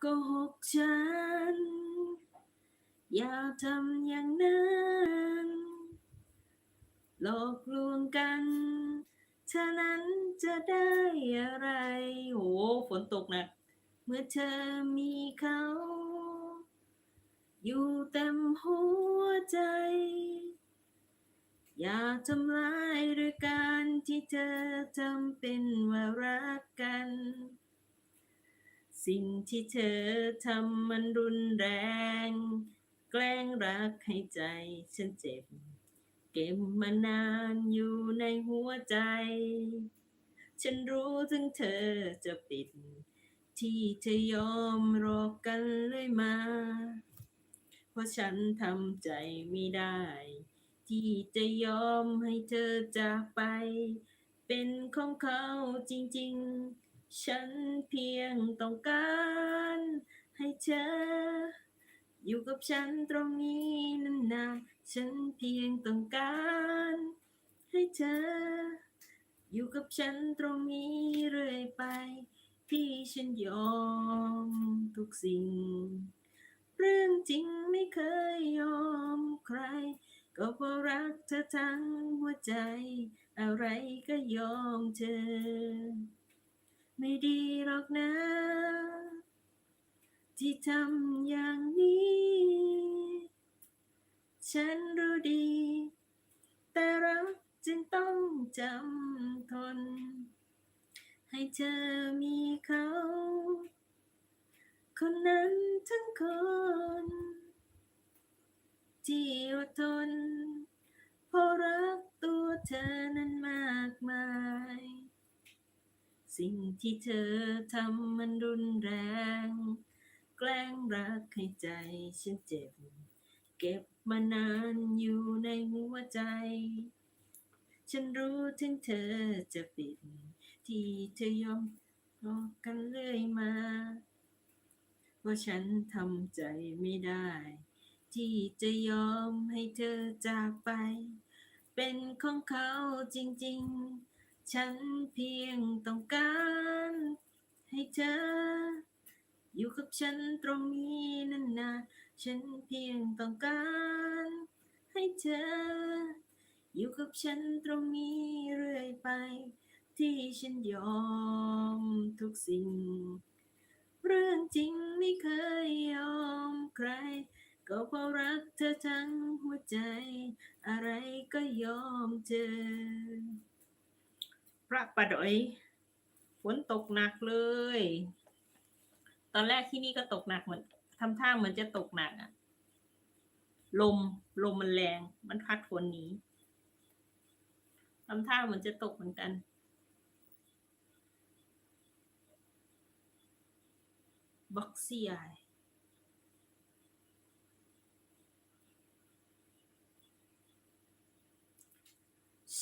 โกหกฉัน อย่าทำอย่างนั้นหลอกลวงกันฉะนั้นจะได้อะไรโหฝนตกหนะเมื่อเธอมีเขา อยู่เต็มหัวใจ อย่าทำลายด้วยการที่เธอทำเป็นว่ารักกัน สิ่งที่เธอทำมันรุนแรง แกล้งรักให้ใจฉันเจ็บ เก็บมานานอยู่ในหัวใจ ฉันรู้ถึงเธอจะปิด ที่เธอยอมรอกันเลยมา เพราะฉันทำใจไม่ได้ ที่จะยอมให้เธอจากไป เป็นของเขาจริง ๆ ฉันเพียงต้องการให้เธอ อยู่กับฉันตรงนี้นานๆ ฉันเพียงต้องการให้เธอ อยู่กับฉันตรงนี้เรื่อยไป ที่ฉันยอมทุกสิ่ง เรื่องจริงไม่เคยยอมใคร ก็เพราะรักเธอทั้งหัวใจ อะไรก็ยอมเธอ ไม่ดีหรอกนะ ที่ทำอย่างนี้ ฉันรู้ดี แต่รักจึงต้องจำทน ให้เธอมีเขา คนนั้นทั้งคน ที่อดทนเพราะรักตัวเธอ สิ่งที่เธอทำมันรุนแรง แกล้งรักให้ใจฉันเจ็บ เก็บมานานอยู่ในหัวใจ ฉันรู้ถึงเธอจะปิด ที่เธอยอมรอกันเรื่อยมาว่าฉันทำใจไม่ได้ ที่จะยอมให้เธอจากไป เป็นของเขาจริง ๆ ฉันเพียงต้องการ ให้เธอ อยู่กับฉันตรงนี้นานๆฉันเพียงต้องการ ให้เธอ อยู่กับฉันตรงนี้เรื่อยไป ที่ฉันยอมทุกสิ่ง เรื่องจริงไม่เคยยอมใคร ก็เพราะรักเธอทั้งหัวใจ อะไรก็ยอมเธอ พระประดอยฝนตกหนักเลย ตอนแรกที่นี่ก็ตกหนักเหมือนทำท่าเหมือนจะตกหนักอะลมลมมันแรง มันพัดฝนหนีทำท่าเหมือนจะตกเหมือนกันบ็อกซี่ไอ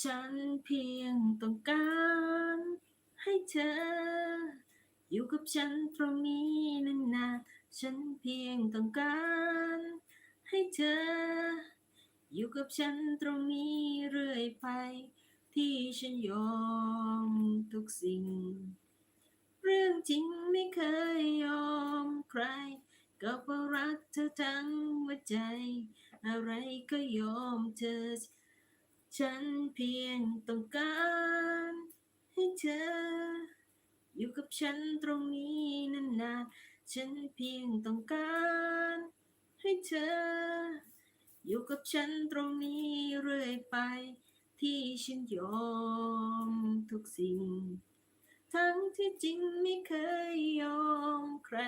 ฉันเพียงต้องการให้เธอ อยู่กับฉันตรงนี้นานๆฉันเพียงต้องการให้เธอ อยู่กับฉันตรงนี้เรื่อยไป ที่ฉันยอมทุกสิ่ง เรื่องจริงไม่เคยยอมใคร ก็เพราะรักเธอทั้งหัวใจ อะไรก็ยอมเธอ ฉันเพียงต้องการให้เธอ อยู่กับฉันตรงนี้นานๆ ฉันเพียงต้องการให้เธอ อยู่กับฉันตรงนี้เรื่อยไป ที่ฉันยอมทุกสิ่ง ทั้งที่จริงไม่เคยยอมใคร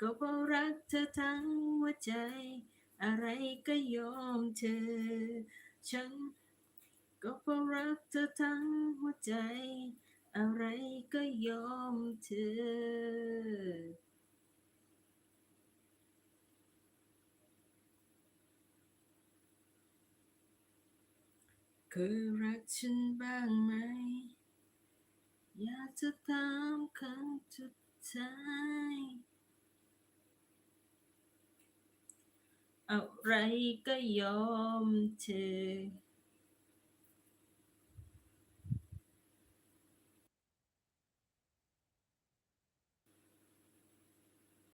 ก็เพราะรักเธอทั้งหัวใจ อะไรก็ยอมเธอ ฉัน ก็เพราะรักเธอทั้งหัวใจ อะไรก็ยอมเธอ เคยรักฉันบ้างไหม อยากจะถามครั้งสุดท้ายอะไรก็ยอมเธอ